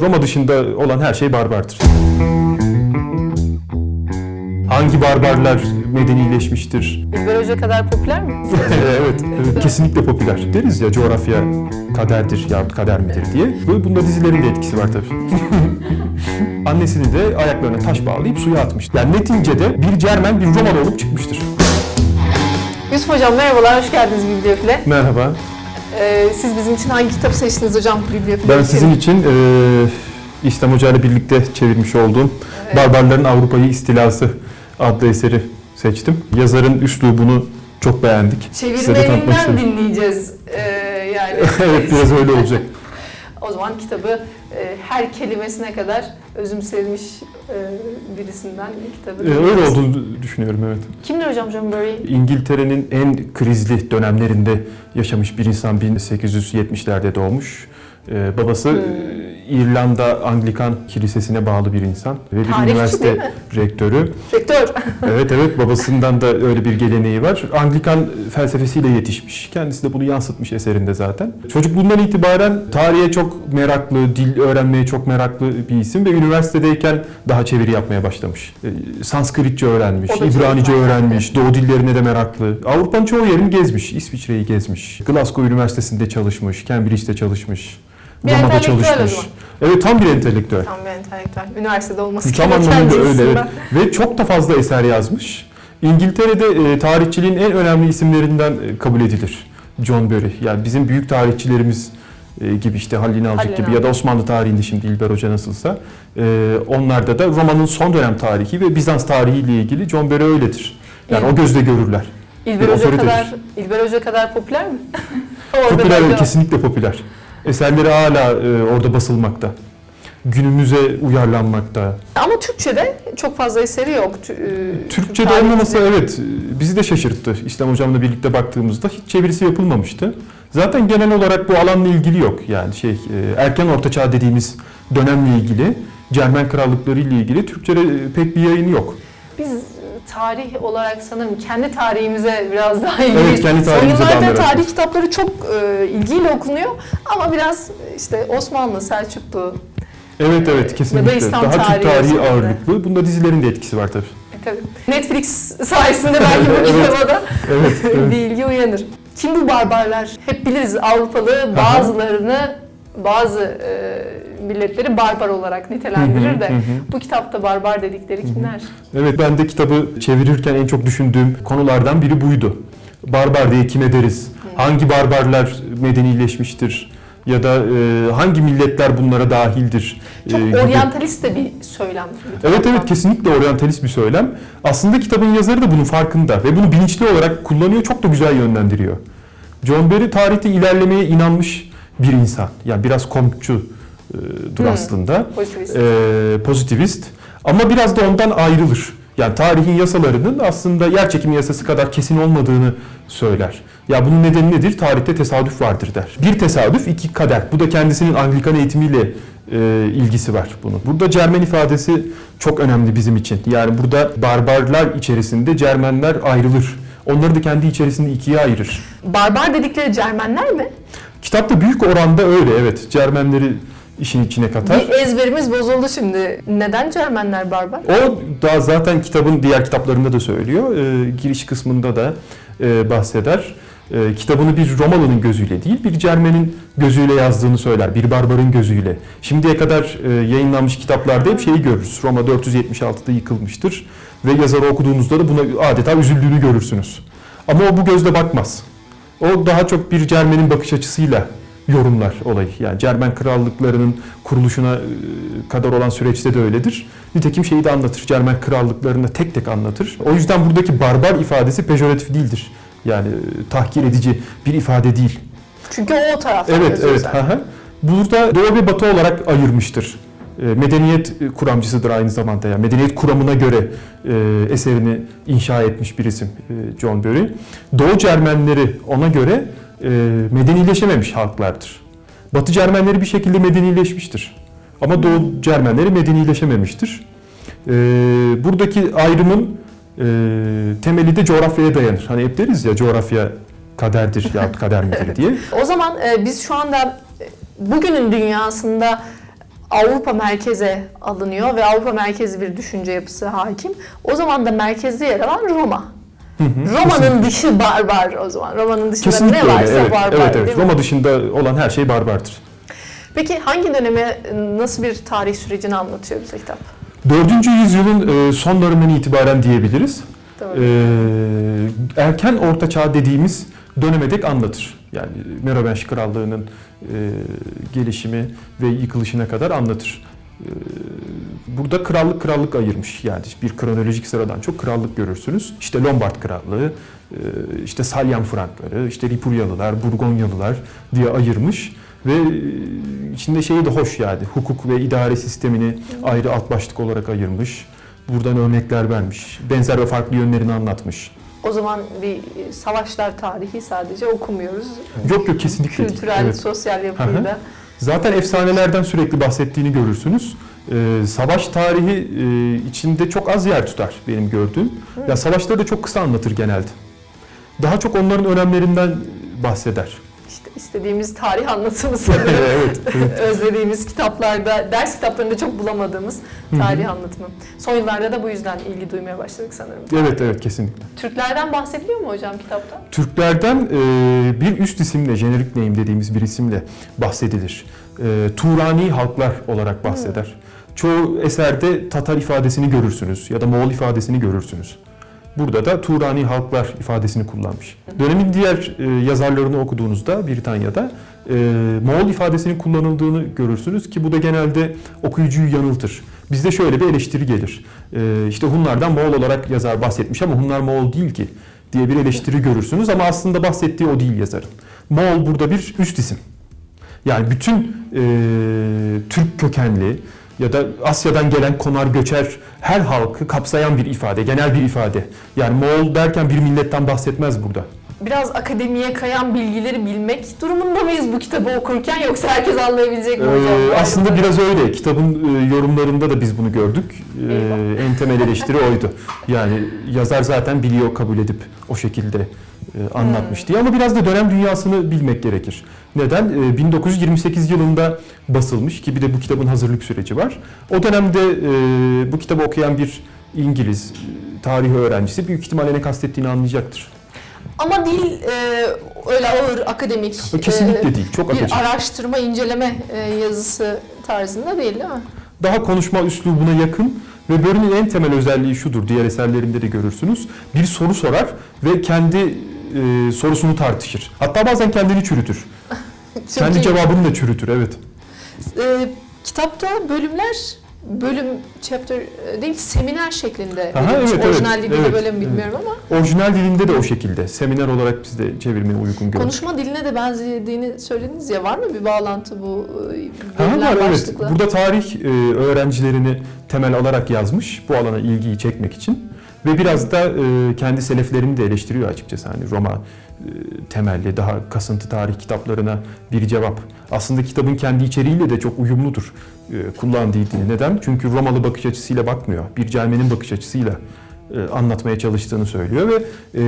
Roma dışında olan her şey barbardır. Hangi barbarlar medenileşmiştir? İlber Hoca kadar popüler mi? evet, evet, kesinlikle popüler. Deriz ya coğrafya kaderdir yahut kader midir diye. Bu- Bunda dizilerin de etkisi var tabii. Annesini de ayaklarına taş bağlayıp suya atmış. Yani neticede bir Cermen bir Romalı olup çıkmıştır. Yusuf Hocam merhabalar, hoş geldiniz Bibliofil'e. Merhaba. Ee, siz bizim için hangi kitap seçtiniz hocam? Ben sizin için e, İslam Hoca ile birlikte çevirmiş olduğum Evet. Barbarların Avrupa'yı İstilası adlı eseri seçtim. Yazarın üslubunu çok beğendik. Çevirmeninden dinleyeceğiz ee, yani. evet biraz öyle olacak. O zaman kitabı e, her kelimesine kadar özümsemiş e, birisinden kitabı E, öyle olduğunu düşünüyorum evet. Kimdir hocam John Murray? İngiltere'nin en krizli dönemlerinde yaşamış bir insan 1870'lerde doğmuş. Ee, babası Hmm. e, İrlanda Anglikan Kilisesi'ne bağlı bir insan ve bir Tarihçi üniversite rektörü. Rektör. Evet evet babasından da öyle bir geleneği var. Anglikan felsefesiyle yetişmiş. Kendisi de bunu yansıtmış eserinde zaten. Çocukluğundan itibaren tarihe çok meraklı, dil öğrenmeye çok meraklı bir isim ve üniversitedeyken daha çeviri yapmaya başlamış. Ee, Sanskritçe öğrenmiş, İbranice öğrenmiş, Doğu dillerine de meraklı. Avrupa'nın çoğu yerini gezmiş, İsviçre'yi gezmiş. Glasgow Üniversitesi'nde çalışmış, Cambridge'de çalışmış. Bir Roma'da çalışmış. Evet tam bir entelektüel. Tam bir entelektüel. Üniversitede olması Tam gereken anlamıyla öyle. evet. Ve çok da fazla eser yazmış. İngiltere'de e, tarihçiliğin en önemli isimlerinden e, kabul edilir. John Bury. Yani bizim büyük tarihçilerimiz e, gibi işte Halil İnalcık Halil gibi ya da Osmanlı tarihinde şimdi İlber Hoca nasılsa e, onlarda da Roma'nın son dönem tarihi ve Bizans tarihiyle ilgili John Bury öyledir. Yani Evet. o gözle görürler. İlber Hoca kadar İlber Hoca kadar popüler mi? Popüler kesinlikle popüler. Eserleri hala e, orada basılmakta. Günümüze uyarlanmakta. Ama Türkçe'de çok fazla eseri yok. E, Türkçe'de tarihçide. olmaması evet bizi de şaşırttı. İslam hocamla birlikte baktığımızda hiç çevirisi yapılmamıştı. Zaten genel olarak bu alanla ilgili yok. Yani şey e, erken orta çağ dediğimiz dönemle ilgili Cermen krallıkları ile ilgili Türkçe'de e, pek bir yayın yok. Biz tarih olarak sanırım kendi tarihimize biraz daha ilgiliyiz. Evet, kendi Son tarihimize daha yıllarda tarih kitapları çok e, ilgiyle okunuyor ama biraz işte Osmanlı, Selçuklu, Evet evet kesinlikle. İslam Daha tarihi tarihi özellikle. ağırlıklı. Bunda dizilerin de etkisi var tabii. e, tabii Netflix sayesinde belki bu Evet. kitaba da Evet, evet. bir ilgi uyanır. Kim bu barbarlar? Hep biliriz Avrupalı bazılarını bazı e, milletleri barbar olarak nitelendirir de bu kitapta barbar dedikleri kimler? Evet ben de kitabı çevirirken en çok düşündüğüm konulardan biri buydu. Barbar diye kime deriz? Hangi barbarlar medenileşmiştir? Ya da e, hangi milletler bunlara dahildir? Çok E, oryantalist de bir söylem. bir Evet evet kesinlikle oryantalist bir söylem. Aslında kitabın yazarı da bunun farkında ve bunu bilinçli olarak kullanıyor, çok da güzel yönlendiriyor. John Barry tarihte ilerlemeye inanmış bir insan. Yani biraz komikçudur Hmm. aslında. Pozitivist. Ee, pozitivist ama biraz da ondan ayrılır. Yani tarihin yasalarının aslında yer çekimi yasası kadar kesin olmadığını söyler. Ya bunun nedeni nedir? Tarihte tesadüf vardır der. Bir tesadüf, iki kader. Bu da kendisinin Anglikan eğitimiyle e, ilgisi var bunun. Burada Cermen ifadesi çok önemli bizim için. Yani burada barbarlar içerisinde Cermenler ayrılır. Onları da kendi içerisinde ikiye ayırır. Barbar dedikleri Cermenler mi? Kitapta büyük oranda öyle evet. Cermenleri işin içine katar. Bir ezberimiz bozuldu şimdi. Neden Cermenler barbar? O daha zaten kitabın diğer kitaplarında da söylüyor. Ee, giriş kısmında da e, bahseder. Ee, kitabını bir Romalı'nın gözüyle değil, bir Cermen'in gözüyle yazdığını söyler. Bir barbarın gözüyle. Şimdiye kadar e, yayınlanmış kitaplarda hep şeyi görürüz. Roma 476'da yıkılmıştır. Ve yazarı okuduğunuzda da buna adeta üzüldüğünü görürsünüz. Ama o bu gözle bakmaz. O daha çok bir Cermen'in bakış açısıyla yorumlar olayı. Yani Cermen krallıklarının kuruluşuna e, kadar olan süreçte de öyledir. Nitekim şeyi de anlatır. Cermen krallıklarını tek tek anlatır. O yüzden buradaki barbar ifadesi pejoratif değildir. Yani e, tahkir edici bir ifade değil. Çünkü o taraftan Evet, evet. zaten. Burada Doğu ve Batı olarak ayırmıştır. E, Medeniyet e, kuramcısıdır aynı zamanda. Yani medeniyet kuramına göre e, eserini inşa etmiş bir isim John Bury. Doğu Cermenleri ona göre medenileşememiş halklardır. Batı Cermenleri bir şekilde medenileşmiştir. Ama Doğu Cermenleri medenileşememiştir. Buradaki ayrımın temeli de coğrafyaya dayanır. Hani hep deriz ya coğrafya kaderdir yahut kader midir diye. O zaman biz şu anda bugünün dünyasında Avrupa merkeze alınıyor ve Avrupa merkezi bir düşünce yapısı hakim. O zaman da merkezde yer alan Roma. Roma'nın dışı barbar o zaman. Roma'nın dışında Kesinlikle ne varsa öyle. Evet, barbar evet, evet. Roma dışında olan her şey barbardır. Peki hangi döneme nasıl bir tarih sürecini anlatıyor bize kitap? 4. yüzyılın e, sonlarından itibaren diyebiliriz. Doğru. Ee, erken Orta Çağ dediğimiz döneme dek anlatır. Yani Merovingi Krallığı'nın e, gelişimi ve yıkılışına kadar anlatır. Ee, burada krallık krallık ayırmış. Yani bir kronolojik sıradan çok krallık görürsünüz. İşte Lombard Krallığı, e, işte Salyan Frankları, işte Ripuryalılar, Burgonyalılar diye ayırmış. Ve e, içinde şeyi de hoş yani hukuk ve idare sistemini ayrı alt başlık olarak ayırmış. Buradan örnekler vermiş. Benzer ve farklı yönlerini anlatmış. O zaman bir e, savaşlar tarihi sadece okumuyoruz. Yok yok kesinlikle. Kültürel, Evet. sosyal yapıyı Hı hı. da. Zaten efsanelerden sürekli bahsettiğini görürsünüz. Ee, savaş tarihi e, içinde çok az yer tutar benim gördüğüm. Ya savaşları da çok kısa anlatır genelde. Daha çok onların önemlerinden bahseder. İşte istediğimiz tarih anlatımı sanırım. evet, evet. Özlediğimiz kitaplarda, ders kitaplarında çok bulamadığımız tarih anlatımı. Son yıllarda da bu yüzden ilgi duymaya başladık sanırım. Evet evet kesinlikle. Türklerden bahsediliyor mu hocam kitapta? Türklerden e, bir üst isimle, jenerik name dediğimiz bir isimle bahsedilir. E, Turani halklar olarak bahseder. Çoğu eserde Tatar ifadesini görürsünüz ya da Moğol ifadesini görürsünüz. Burada da Turani halklar ifadesini kullanmış. Dönemin diğer e, yazarlarını okuduğunuzda Britanya'da e, Moğol ifadesinin kullanıldığını görürsünüz ki bu da genelde okuyucuyu yanıltır. Bizde şöyle bir eleştiri gelir. E, işte Hunlardan Moğol olarak yazar bahsetmiş ama Hunlar Moğol değil ki diye bir eleştiri görürsünüz ama aslında bahsettiği o değil yazarın. Moğol burada bir üst isim. Yani bütün e, Türk kökenli ya da Asya'dan gelen konar göçer her halkı kapsayan bir ifade, genel bir ifade. Yani Moğol derken bir milletten bahsetmez burada. Biraz akademiye kayan bilgileri bilmek durumunda mıyız bu kitabı okurken yoksa herkes anlayabilecek mi hocam? Ee, aslında biraz öyle. Kitabın e, yorumlarında da biz bunu gördük. Ee, en temel eleştiri oydu. Yani yazar zaten biliyor, kabul edip o şekilde e, anlatmış Hmm. diye. Ama biraz da dönem dünyasını bilmek gerekir. Neden? Ee, 1928 yılında basılmış ki bir de bu kitabın hazırlık süreci var. O dönemde e, bu kitabı okuyan bir İngiliz e, tarih öğrencisi büyük ihtimalle ne kastettiğini anlayacaktır. Ama dil e, öyle ağır akademik Kesinlikle e, değil, çok bir akıcı. araştırma inceleme e, yazısı tarzında değil değil mi? daha konuşma üslubuna yakın ve Börü'nün en temel özelliği şudur, diğer eserlerinde de görürsünüz. Bir soru sorar ve kendi e, sorusunu tartışır. Hatta bazen kendini çürütür. Kendi iyi. cevabını da çürütür, evet. E, kitapta bölümler bölüm chapter e, değil seminer şeklinde. Aha, verilmiş. evet, evet, Orijinal dilinde evet, böyle mi bilmiyorum ama Orijinal dilinde de o şekilde. Seminer olarak biz de çevirmeye uygun gördük. konuşma diline de benzediğini söylediniz ya var mı bir bağlantı bu e, Ha, var evet. başlıkla? Burada tarih e, öğrencilerini temel alarak yazmış bu alana ilgiyi çekmek için. Ve biraz da e, kendi seleflerini de eleştiriyor açıkçası. Hani Roma e, temelli daha kasıntı tarih kitaplarına bir cevap. Aslında kitabın kendi içeriğiyle de çok uyumludur e, kullandığı dili. Neden? Çünkü Romalı bakış açısıyla bakmıyor. Bir Cermen'in bakış açısıyla e, anlatmaya çalıştığını söylüyor ve e,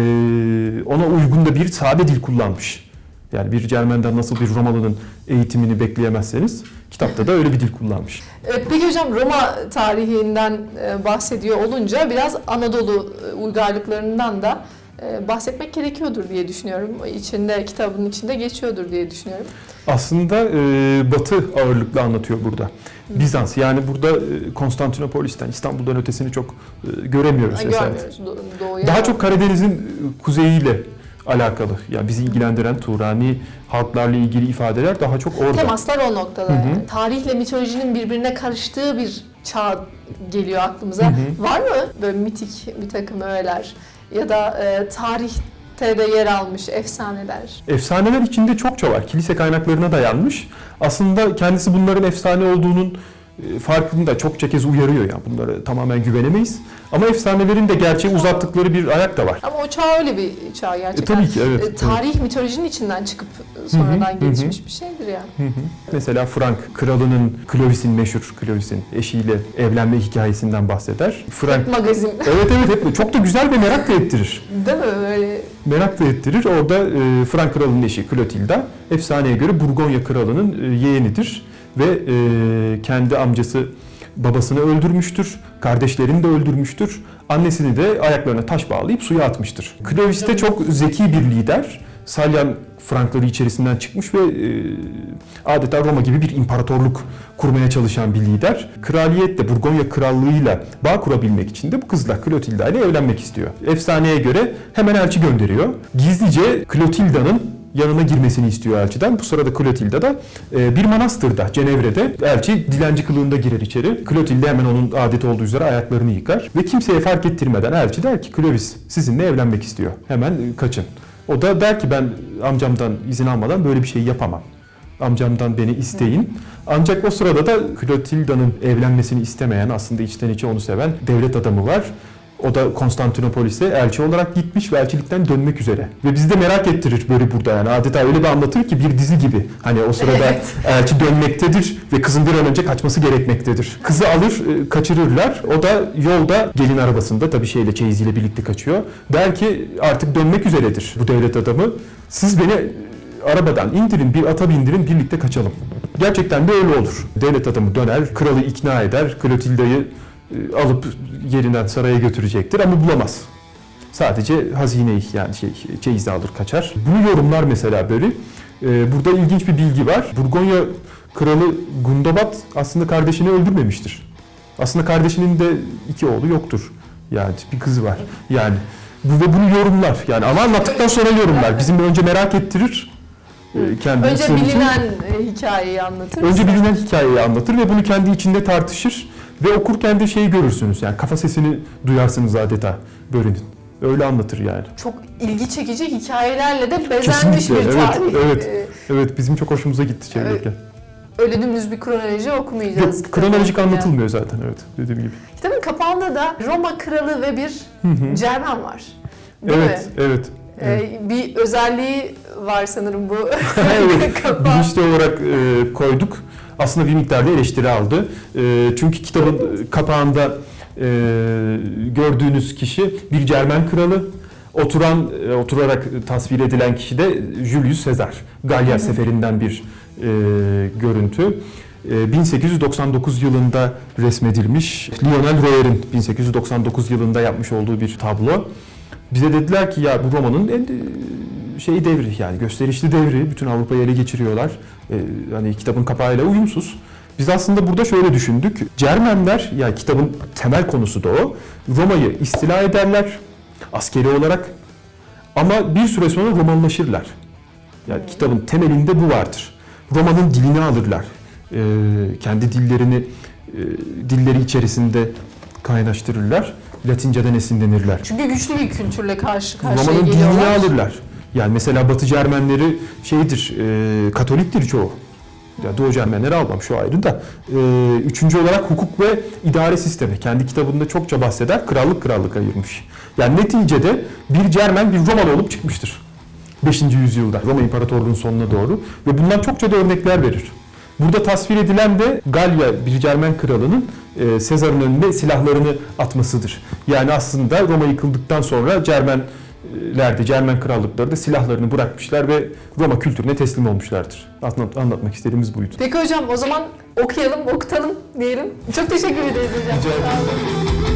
ona uygun da bir sade dil kullanmış. Yani bir Cermen'den nasıl bir Romalı'nın eğitimini bekleyemezseniz kitapta da öyle bir dil kullanmış. Evet, peki hocam Roma tarihinden e, bahsediyor olunca biraz Anadolu e, uygarlıklarından da e, bahsetmek gerekiyordur diye düşünüyorum. İçinde kitabın içinde geçiyordur diye düşünüyorum. Aslında e, Batı ağırlıklı anlatıyor burada. Bizans yani burada e, Konstantinopolis'ten İstanbul'dan ötesini çok e, göremiyoruz. Görmüyoruz do- doğuya. Daha çok Karadeniz'in e, kuzeyiyle alakalı. Yani bizi ilgilendiren Turani halklarla ilgili ifadeler daha çok orada. temaslar o noktada. Hı hı. yani. Tarihle mitolojinin birbirine karıştığı bir çağ geliyor aklımıza. Hı hı. Var mı böyle mitik bir takım öğeler ya da e, tarihte de yer almış efsaneler? Efsaneler içinde çokça var. Kilise kaynaklarına dayanmış. Aslında kendisi bunların efsane olduğunun farkında çokça kez uyarıyor ya. Bunlara tamamen güvenemeyiz. Ama efsanelerin de gerçeği uzattıkları bir ayak da var. Ama o çağ öyle bir çağ E, gerçekten. tabii ki evet. E, evet. tarih mitolojinin içinden çıkıp sonradan Hı hı, hı gelişmiş bir şeydir yani. Hı hı. Mesela Frank kralının Clovis'in meşhur Clovis'in eşiyle evlenme hikayesinden bahseder. Frank Magazin Evet evet hep çok da güzel ve merak da ettirir. değil mi böyle? Merak da ettirir. Orada e, Frank kralının eşi Clotilda efsaneye göre Burgonya kralının e, yeğenidir ve e, kendi amcası babasını öldürmüştür. Kardeşlerini de öldürmüştür. Annesini de ayaklarına taş bağlayıp suya atmıştır. Clovis de çok zeki bir lider. Salyan Frankları içerisinden çıkmış ve e, adeta Roma gibi bir imparatorluk kurmaya çalışan bir lider. Kraliyet de Burgonya Krallığı'yla bağ kurabilmek için de bu kızla Clotilda ile evlenmek istiyor. Efsaneye göre hemen elçi gönderiyor. Gizlice Clotilda'nın yanına girmesini istiyor elçiden. Bu sırada Clotilda da e, bir manastırda, Cenevre'de elçi dilenci kılığında girer içeri. Clotilda hemen onun adeti olduğu üzere ayaklarını yıkar ve kimseye fark ettirmeden elçi der ki Clovis sizinle evlenmek istiyor. Hemen e, kaçın. O da der ki ben amcamdan izin almadan böyle bir şey yapamam. Amcamdan beni isteyin. Ancak o sırada da Clotilda'nın evlenmesini istemeyen, aslında içten içe onu seven devlet adamı var. O da Konstantinopolis'e elçi olarak gitmiş ve elçilikten dönmek üzere. Ve bizi de merak ettirir böyle burada yani. Adeta öyle bir anlatır ki bir dizi gibi. Hani o sırada Evet. elçi dönmektedir ve kızın bir an önce kaçması gerekmektedir. Kızı alır, e, kaçırırlar. O da yolda gelin arabasında tabii şeyle çeyiziyle birlikte kaçıyor. Der ki artık dönmek üzeredir bu devlet adamı. Siz beni e, arabadan indirin, bir ata bindirin, birlikte kaçalım. Gerçekten de öyle olur. Devlet adamı döner, kralı ikna eder, Klotilda'yı alıp yerinden saraya götürecektir ama bulamaz. Sadece hazineyi yani şey çeyizi alır kaçar. Bunu yorumlar mesela böyle. Ee, burada ilginç bir bilgi var. Burgonya kralı Gundobad aslında kardeşini öldürmemiştir. Aslında kardeşinin de iki oğlu yoktur. Yani bir kızı var. Yani bu ve bunu yorumlar. Yani ama anlattıktan sonra yorumlar. Bizim önce merak ettirir. e, kendi Önce bilinen e, hikayeyi anlatır. Önce bilinen hikayeyi anlatır ve bunu kendi içinde tartışır ve okurken de şeyi görürsünüz yani kafa sesini duyarsınız adeta börenin. Öyle anlatır yani. Çok ilgi çekici hikayelerle de bezenmiş Kesinlikle, bir evet, tarih. evet. Ee, Evet bizim çok hoşumuza gitti çevirirken. öyle dümdüz bir kronoloji okumayacağız. Yok kronolojik okurken. anlatılmıyor zaten evet dediğim gibi. Kitabın kapağında da Roma kralı ve bir. Cermen var. Değil evet, mi? evet. evet. Ee, bir özelliği var sanırım bu Evet, kapağı. Bilinçli olarak e, koyduk. Aslında bir miktarda eleştiri aldı. E, çünkü kitabın kapağında e, gördüğünüz kişi bir Cermen kralı. Oturan, e, oturarak tasvir edilen kişi de Julius Caesar. Galya seferinden bir e, görüntü. E, 1899 yılında resmedilmiş. Lionel Royer'in 1899 yılında yapmış olduğu bir tablo. Bize dediler ki ya bu romanın şeyi devri yani gösterişli devri. Bütün Avrupa'yı ele geçiriyorlar. E, hani kitabın kapağıyla uyumsuz. Biz aslında burada şöyle düşündük. Cermenler yani kitabın temel konusu da o. Roma'yı istila ederler askeri olarak ama bir süre sonra Romanlaşırlar. Yani kitabın temelinde bu vardır. Roma'nın dilini alırlar. E, kendi dillerini e, dilleri içerisinde kaynaştırırlar. Latinceden esinlenirler. Çünkü güçlü bir kültürle karşı karşıya Roma'nın geliyorlar. alırlar. Yani mesela Batı Cermenleri şeydir, e, Katoliktir çoğu. Ya Doğu Cermenleri almam şu ayrı da. E, üçüncü olarak hukuk ve idare sistemi. Kendi kitabında çokça bahseder. Krallık krallık ayırmış. Yani neticede bir Cermen bir Romalı olup çıkmıştır. 5. yüzyılda Roma İmparatorluğu'nun sonuna doğru. Ve bundan çokça da örnekler verir. Burada tasvir edilen de Galya bir Cermen kralının e, Sezar'ın önünde silahlarını atmasıdır. Yani aslında Roma yıkıldıktan sonra Cermenler de Cermen krallıkları da silahlarını bırakmışlar ve Roma kültürüne teslim olmuşlardır. Anlat, anlatmak istediğimiz buydu. Peki hocam o zaman okuyalım, okutalım diyelim. Çok teşekkür ederiz hocam. Rica ederim.